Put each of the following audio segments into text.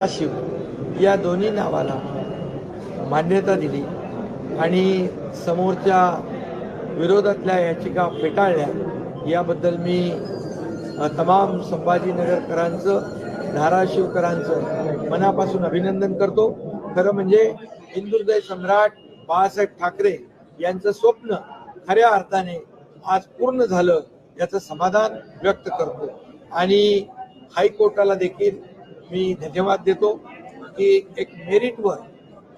शिव या दोन्ही नावाला मान्यता दिली आणि समोरच्या विरोधातल्या याचिका फेटाळल्या. याबद्दल मी तमाम संभाजीनगरकरांचं धाराशिवकरांचं मनापासून अभिनंदन करतो. खरं म्हणजे हिंदुदय सम्राट बाळासाहेब ठाकरे यांचं स्वप्न खऱ्या अर्थाने आज पूर्ण झालं याचं समाधान व्यक्त करतो. आणि हायकोर्टाला देखील मी धन्यवाद देतो की एक मेरिटवर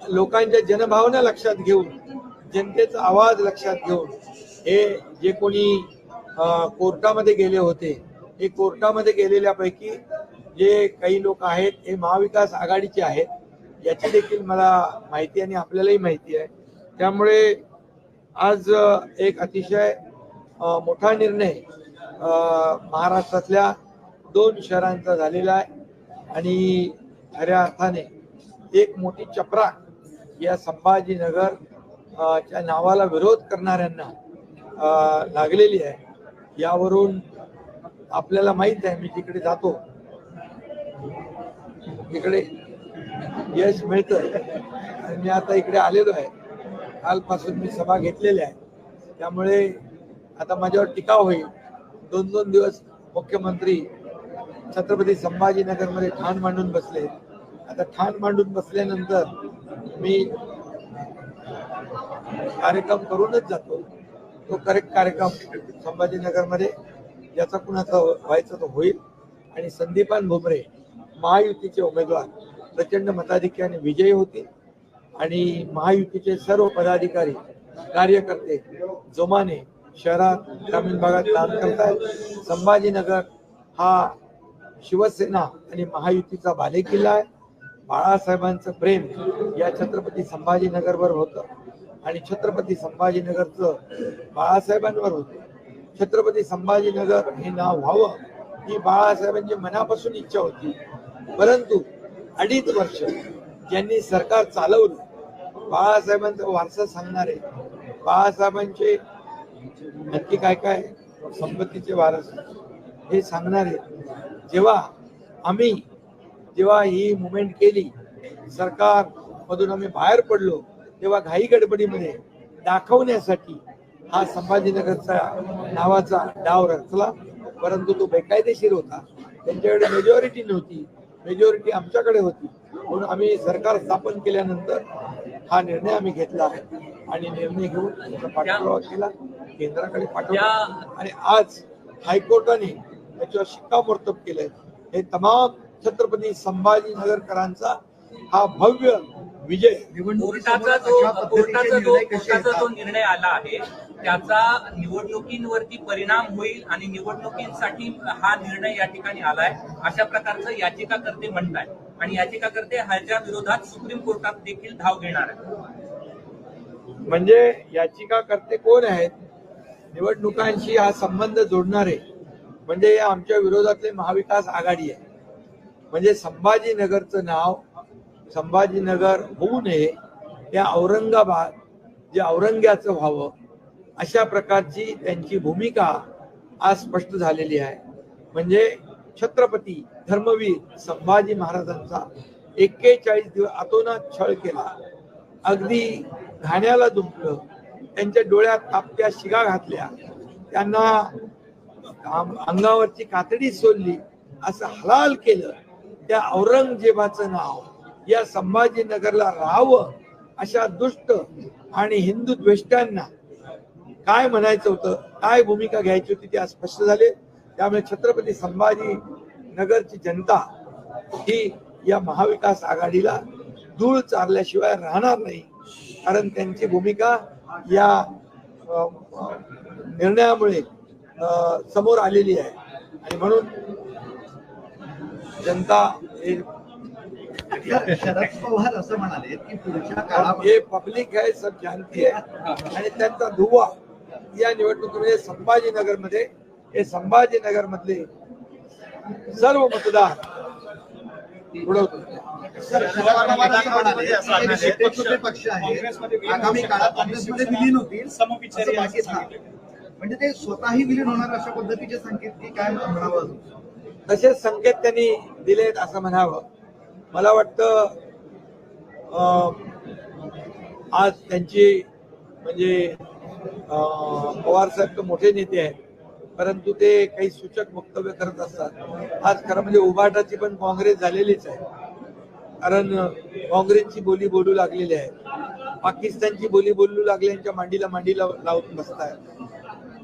लोकांच्या जनभावना लक्षात घेऊन जनतेचा आवाज लक्षात घेऊन हे जे कोणी कोर्टामध्ये गेले होते हे कोर्टामध्ये गेलेल्यापैकी जे काही लोक आहेत हे महाविकास आघाडीचे आहेत याची देखील मला माहिती आणि आपल्यालाही माहिती आहे. त्यामुळे आज एक अतिशय मोठा निर्णय महाराष्ट्रातल्या दोन शहरांचा झालेला आहे. आणि खऱ्या अर्थाने एक मोठी चपराक या संभाजीनगर च्या नावाला विरोध करणाऱ्यांना लागलेली आहे. यावरून आपल्याला माहीत आहे मी तिकडे जातो इकडे यश मिळतं आणि मी आता इकडे आलेलो आहे. कालपासून मी सभा घेतलेल्या आहे. त्यामुळे आता माझ्यावर टीका होईल. दोन दोन दिवस मुख्यमंत्री छत्रपती संभाजीनगरमध्ये ठाण मांडून बसले. आता ठाण मांडून बसल्यानंतर मी कार्यक्रम करूनच जातो. तो करेक्ट कार्यक्रम संभाजीनगरमध्ये याचा कुणाचा व्हायचा तो होईल. आणि संदीपान भुमरे महायुतीचे उमेदवार प्रचंड मताधिक्याने विजयी होतील आणि महायुतीचे सर्व पदाधिकारी कार्यकर्ते जोमाने शहरात ग्रामीण भागात काम करतात. संभाजीनगर हा शिवसेना आणि महायुतीचा बालेकिल्ला आहे. बाळासाहेबांचं प्रेम या छत्रपती संभाजीनगरवर होतं. आणि छत्रपती संभाजीनगरचं बाळासाहेबांवर होतं. छत्रपती संभाजीनगर हे नाव व्हावं ही बाळासाहेबांची मनापासून इच्छा होती. परंतु अडीच वर्ष ज्यांनी सरकार चालवलं बाळासाहेबांचा वारसा सांगणारे बाळासाहेबांचे नक्की काय काय संपत्तीचे वारस हे सांगणारे जेव्हा आम्ही जेव्हा ही मुवमेंट केली सरकार मधून आम्ही बाहेर पडलो तेव्हा घाई गडबडीमध्ये दाखवण्यासाठी हा संभाजीनगरचा नावाचा डाव रचला. परंतु तो बेकायदेशीर होता. त्यांच्याकडे मेजॉरिटी नव्हती. मेजॉरिटी आमच्याकडे होती. म्हणून आम्ही सरकार स्थापन केल्यानंतर हा निर्णय आम्ही घेतला आणि निर्णय घेऊन त्याचा पाठपुरावा केला. केंद्राकडे पाठवला. आणि आज हायकोर्टाने त्याच्यावर शिक्कामोर्तब केलंय. हे तमाम छत्रपती संभाजीनगरकरांचा हा भव्य विजय. कोर्टाचा जो कोर्टाचा जो कोर्टाचा जो निर्णय आला आहे त्याचा निवडणुकींवरती परिणाम होईल आणि निवडणुकींसाठी हा निर्णय या ठिकाणी आलाय. अशा प्रकारचं याचिकाकर्ते म्हणताय आणि याचिकाकर्ते ह्याच्या विरोधात सुप्रीम कोर्टात देखील धाव घेणार आहे म्हणजे याचिकाकर्ते कोण आहेत? निवडणुकांशी हा संबंध जोडणारे म्हणजे या आमच्या विरोधातले महाविकास आघाडी आहे. म्हणजे संभाजीनगरचं नाव संभाजीनगर होऊ नये या औरंगाबाद जे औरंग्याचं व्हावं अशा प्रकारची त्यांची भूमिका आज स्पष्ट झालेली आहे. म्हणजे छत्रपती धर्मवीर संभाजी महाराजांचा एक्केचाळीस दिवस अतोनात छळ केला. अगदी घाण्याला दुमलं त्यांच्या डोळ्यात तापत्या शिगा घातल्या. त्यांना अंगावरची कातडी सोडली असं हलाल केलं त्या औरंगजेबाचं नाव या संभाजीनगरला राहावं अशा दुष्ट आणि हिंदू द्वेष्टांना काय म्हणायचं होतं काय भूमिका घ्यायची होती ते आज स्पष्ट झाले. त्यामुळे छत्रपती संभाजी नगरची जनता ही या महाविकास आघाडीला धूळ चारल्याशिवाय राहणार नाही कारण त्यांची भूमिका या निर्णयामुळे समोर आलेली आहे. आणि म्हणून जनता हे शरद पवार असं म्हणाले की पुढच्या काळामध्ये हे पब्लिक आहे सब जानती आहे. आणि त्यांचा धुवा या निवडणुकीमध्ये संभाजीनगरमध्ये हे संभाजीनगर मधले सर्व मतदार उडवतो. पक्ष आहे. आगामी काळात काँग्रेसमध्ये विलीन होतील नाही. म्हणजे ते स्वतःही विलीन होणार अशा पद्धतीचे संकेत की काय म्हणावं तसेच संकेत त्यांनी दिलेत असं म्हणावं. मला वाटतं अं, आज त्यांची म्हणजे पवार साहेब तर मोठे नेते आहेत परंतु ते काही सूचक वक्तव्य करत असतात. आज खरं म्हणजे उभाटाची पण काँग्रेस झालेलीच आहे. कारण काँग्रेसची बोली बोलू लागलेली आहे. पाकिस्तानची बोली बोलू लागल्यांच्या मांडीला मांडीला लावून बसताय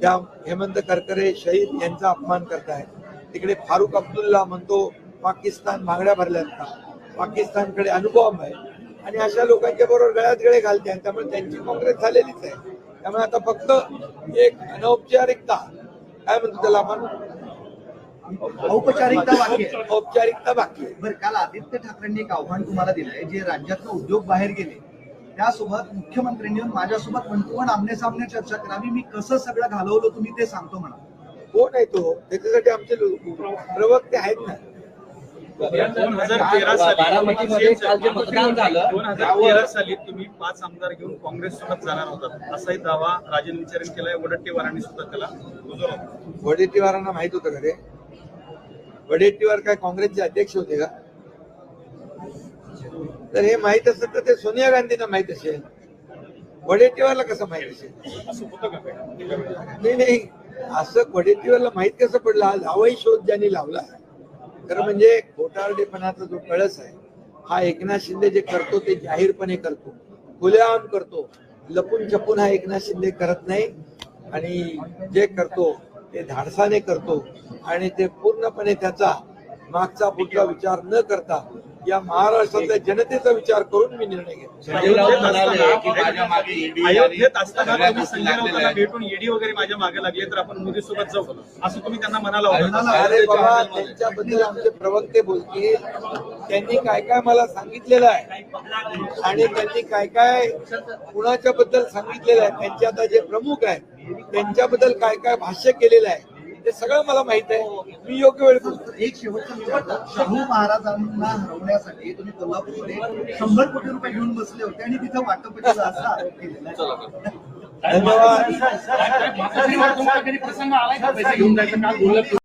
त्या हेमंत करकरे शहीद यांचा अपमान करताय तिकडे फारुख अब्दुल्ला म्हणतो पाकिस्तान मागण्या भरल्यात का? पाकिस्तानकडे अनुभव आहे. आणि अशा लोकांच्या बरोबर गळ्यात गळे घालते त्यामुळे त्यांची काँग्रेस झालेलीच आहे. त्यामुळे आता फक्त एक अनौपचारिकता. काय म्हणतो त्याला आपण? औपचारिकता बाकी औपचारिकता बाकी बरं काल आदित्य ठाकरेंनी एक आव्हान तुम्हाला दिलंय जे राज्यातनं उद्योग बाहेर गेले त्यासोबत मुख्यमंत्र्यांनी येऊन माझ्यासोबत वन टू वन आमने सामने चर्चा करावी. मी कसं सगळं घालवलं तुम्ही ते सांगतो म्हणा. कोण आहे तो? त्याच्यासाठी आमचे प्रवक्ते आहेत ना. दोन हजार तेरा साली बारामतीमध्ये काल जे मतदान झालं दोन हजार तेरा साली तुम्ही पाच आमदार घेऊन काँग्रेस सोबत जाणार होतात. असाही दावा राजन विचारण केलाय वडट्टीवारांनी सुद्धा त्याला होता. वडेट्टीवारांना माहीत होतं का ते? वडेट्टीवार काय काँग्रेसचे अध्यक्ष होते का? तर हे माहीत असेल तर ते सोनिया गांधींना माहीत असेल. वडेट्टीवारला कसं माहीत असेल? नाही नाही. असं वडेट्टीवारला माहीत कसं पडलं? आज हवाई शोध ज्यांनी लावला खरं म्हणजे खोटारडेपणाचा जो कळस आहे हा एकनाथ शिंदे जे करतो ते जाहीरपणे करतो. खुलेआम करतो. लपून छपून हा एकनाथ शिंदे करत नाही. आणि जे करतो ते धाडसाने करतो. आणि ते पूर्णपणे त्याचा मागचा पुढचा विचार न करता या महाराष्ट्रातल्या जनतेचा विचार करून मी निर्णय घेतो. भेटून ईडी वगैरे माझ्या मागे लागले तर आपण मोदी सोबत जाऊ. असं तुम्ही त्यांना म्हणाला अरे बाबा त्यांच्याबद्दल आमचे प्रवक्ते बोलतील. त्यांनी काय काय मला सांगितलेलं आहे? आणि त्यांनी काय काय कुणाच्या बद्दल सांगितलेलं आहे? त्यांचे आता जे प्रमुख आहेत त्यांच्याबद्दल काय काय भाष्य केलेलं आहे? ते सगळं मला माहीत आहे मी योग्य वेळ एक शेवटचा शाहू महाराजांना हरवण्यासाठी तुम्ही कोल्हापूरमध्ये शंभर कोटी रुपये घेऊन बसले होते आणि तिथं वाटप असा आरोप केलेला आहे धन्यवाद प्रसंग आलाय का पैसे घेऊन जायचं काल बोलत